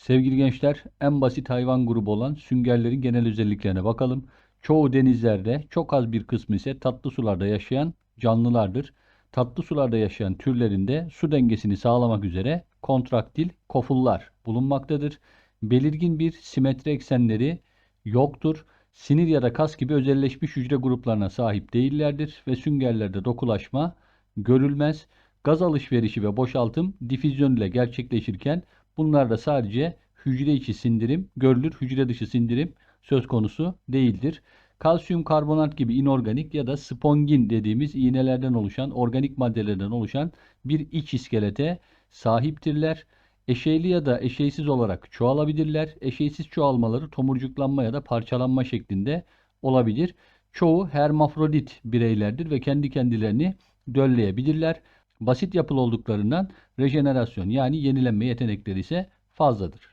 Sevgili gençler, en basit hayvan grubu olan süngerlerin genel özelliklerine bakalım. Çoğu denizlerde, çok az bir kısmı ise tatlı sularda yaşayan canlılardır. Tatlı sularda yaşayan türlerinde su dengesini sağlamak üzere kontraktil kofullar bulunmaktadır. Belirgin bir simetri eksenleri yoktur. Sinir ya da kas gibi özelleşmiş hücre gruplarına sahip değillerdir ve süngerlerde dokulaşma görülmez. Gaz alışverişi ve boşaltım difüzyon ile gerçekleşirken bunlarda sadece hücre içi sindirim görülür. Hücre dışı sindirim söz konusu değildir. Kalsiyum karbonat gibi inorganik ya da spongin dediğimiz iğnelerden oluşan organik maddelerden oluşan bir iç iskelete sahiptirler. Eşeyli ya da eşeysiz olarak çoğalabilirler. Eşeysiz çoğalmaları tomurcuklanma ya da parçalanma şeklinde olabilir. Çoğu hermafrodit bireylerdir ve kendi kendilerini dölleyebilirler. Basit yapılı olduklarından rejenerasyon yani yenilenme yetenekleri ise fazladır.